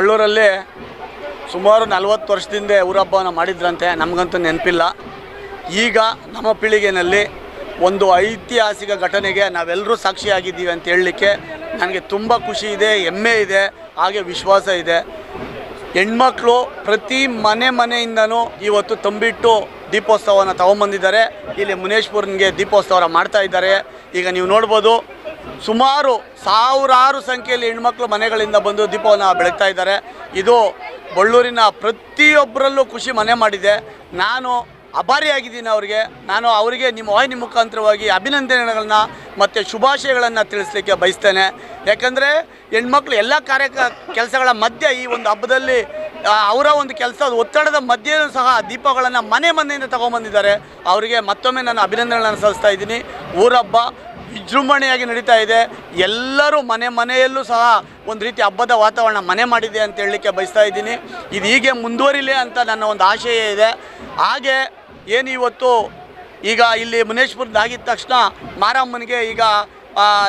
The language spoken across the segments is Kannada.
ಬಳ್ಳೂರಲ್ಲಿ ಸುಮಾರು ನಲವತ್ತು ವರ್ಷದಿಂದ ಊರಬ್ಬನ ಮಾಡಿದ್ರಂತೆ, ನಮಗಂತೂ ನೆನಪಿಲ್ಲ. ಈಗ ನಮ್ಮ ಪೀಳಿಗೆಯಲ್ಲಿ ಒಂದು ಐತಿಹಾಸಿಕ ಘಟನೆಗೆ ನಾವೆಲ್ಲರೂ ಸಾಕ್ಷಿಯಾಗಿದ್ದೀವಿ ಅಂತ ಹೇಳಲಿಕ್ಕೆ ನನಗೆ ತುಂಬ ಖುಷಿ ಇದೆ, ಹೆಮ್ಮೆ ಇದೆ, ಹಾಗೆ ವಿಶ್ವಾಸ ಇದೆ. ಹೆಣ್ಮಕ್ಳು ಪ್ರತಿ ಮನೆ ಮನೆಯಿಂದನೂ ಇವತ್ತು ತಂಬಿಟ್ಟು ದೀಪೋತ್ಸವನ ತಗೊಂಬಂದಿದ್ದಾರೆ. ಇಲ್ಲಿ ಮುನೇಶ್ಪುರನ್ಗೆ ದೀಪೋತ್ಸವ ಮಾಡ್ತಾ ಇದ್ದಾರೆ. ಈಗ ನೀವು ನೋಡ್ಬೋದು ಸುಮಾರು ಸಾವಿರಾರು ಸಂಖ್ಯೆಯಲ್ಲಿ ಹೆಣ್ಮಕ್ಳು ಮನೆಗಳಿಂದ ಬಂದು ದೀಪವನ್ನು ಬೆಳಗ್ತಾ ಇದ್ದಾರೆ. ಇದು ಬಳ್ಳೂರಿನ ಪ್ರತಿಯೊಬ್ಬರಲ್ಲೂ ಖುಷಿ ಮನೆ ಮಾಡಿದೆ. ನಾನು ಅಭಾರಿಯಾಗಿದ್ದೀನಿ ಅವರಿಗೆ. ನಾನು ಅವರಿಗೆ ನಿಮ್ಮ ವಾಹಿನಿ ಮುಖಾಂತರವಾಗಿ ಅಭಿನಂದನೆಗಳನ್ನ ಮತ್ತು ಶುಭಾಶಯಗಳನ್ನು ತಿಳಿಸ್ಲಿಕ್ಕೆ ಬಯಸ್ತೇನೆ. ಯಾಕಂದರೆ ಹೆಣ್ಮಕ್ಳು ಎಲ್ಲ ಕಾರ್ಯ ಕೆಲಸಗಳ ಮಧ್ಯೆ ಈ ಒಂದು ಹಬ್ಬದಲ್ಲಿ ಅವರ ಒಂದು ಕೆಲಸ, ಒತ್ತಡದ ಮಧ್ಯೆಯೂ ಸಹ ದೀಪಗಳನ್ನು ಮನೆ ಮನೆಯಿಂದ ತಗೊಂಬಂದಿದ್ದಾರೆ. ಅವರಿಗೆ ಮತ್ತೊಮ್ಮೆ ನಾನು ಅಭಿನಂದನೆಗಳನ್ನು ಸಲ್ಲಿಸ್ತಾ ಇದ್ದೀನಿ. ಊರಬ್ಬ ವಿಜೃಂಭಣೆಯಾಗಿ ನಡೀತಾ ಇದೆ. ಎಲ್ಲರೂ ಮನೆ ಮನೆಯಲ್ಲೂ ಸಹ ಒಂದು ರೀತಿ ಹಬ್ಬದ ವಾತಾವರಣ ಮನೆ ಮಾಡಿದೆ ಅಂತ ಹೇಳಲಿಕ್ಕೆ ಬಯಸ್ತಾ ಇದ್ದೀನಿ. ಇದು ಹೀಗೆ ಮುಂದುವರಿಲಿ ಅಂತ ನನ್ನ ಒಂದು ಆಶಯ ಇದೆ. ಹಾಗೆ ಏನು ಇವತ್ತು ಈಗ ಇಲ್ಲಿ ಮುನೇಶ್ಪುರದ ಆಗಿದ ತಕ್ಷಣ ಮಾರಮ್ಮನಿಗೆ ಈಗ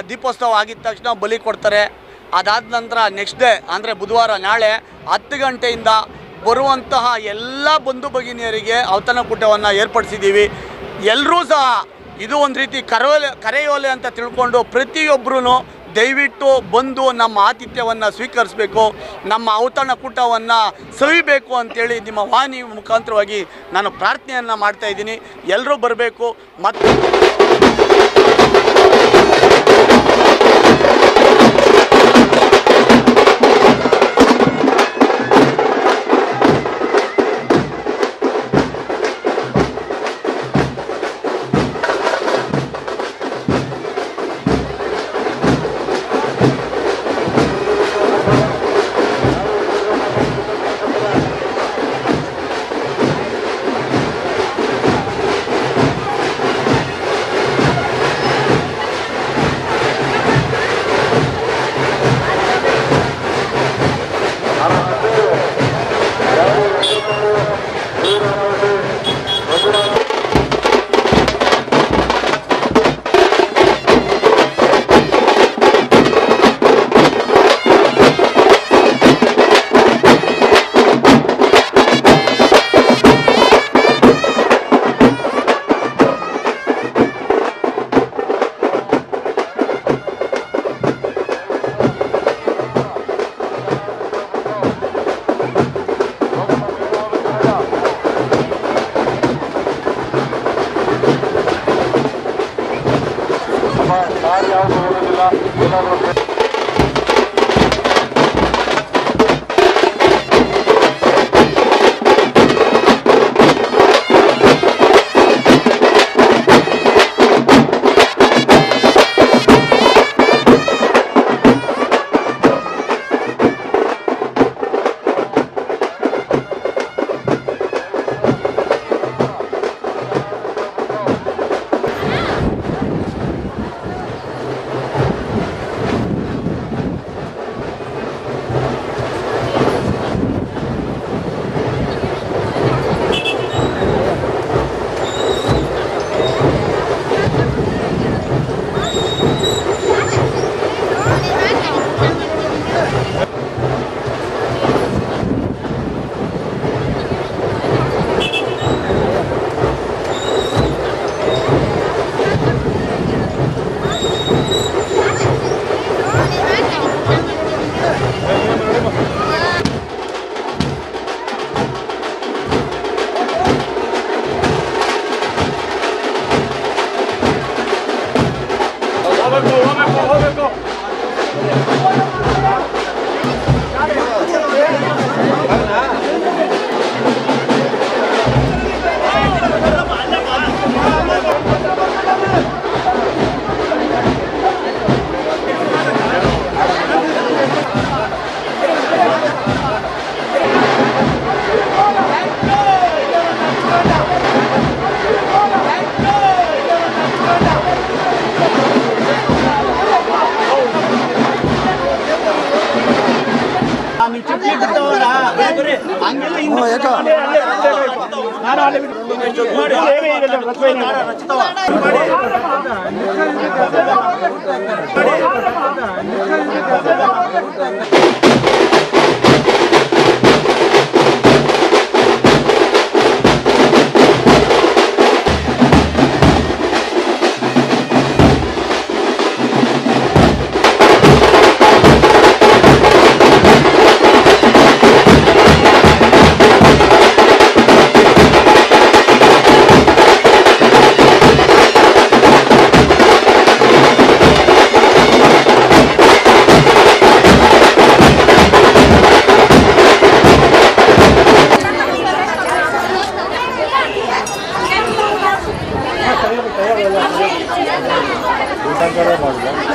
ದೀಪೋತ್ಸವ ಆಗಿದ ತಕ್ಷಣ ಬಲಿ ಕೊಡ್ತಾರೆ. ಅದಾದ ನಂತರ ನೆಕ್ಸ್ಟ್ ಡೇ ಅಂದರೆ ಬುಧವಾರ ನಾಳೆ ಹತ್ತು ಗಂಟೆಯಿಂದ ಬರುವಂತಹ ಎಲ್ಲ ಬಂಧು ಭಗಿನಿಯರಿಗೆ ಔತಣಕೂಟವನ್ನು ಏರ್ಪಡಿಸಿದ್ದೀವಿ. ಎಲ್ಲರೂ ಸಹ ಇದು ಒಂದು ರೀತಿ ಕರೋಲೆ, ಕರೆಯೋಲೆ ಅಂತ ತಿಳ್ಕೊಂಡು ಪ್ರತಿಯೊಬ್ಬರೂ ದಯವಿಟ್ಟು ಬಂದು ನಮ್ಮ ಆತಿಥ್ಯವನ್ನು ಸ್ವೀಕರಿಸಬೇಕು, ನಮ್ಮ ಔತಣಕೂಟವನ್ನು ಸವಿಬೇಕು ಅಂತೇಳಿ ನಿಮ್ಮ ವಾಹಿನಿ ಮುಖಾಂತರವಾಗಿ ನಾನು ಪ್ರಾರ್ಥನೆಯನ್ನು ಮಾಡ್ತಾ ಇದ್ದೀನಿ. ಎಲ್ಲರೂ ಬರಬೇಕು ಮತ್ತು ಏಕ Ankara var.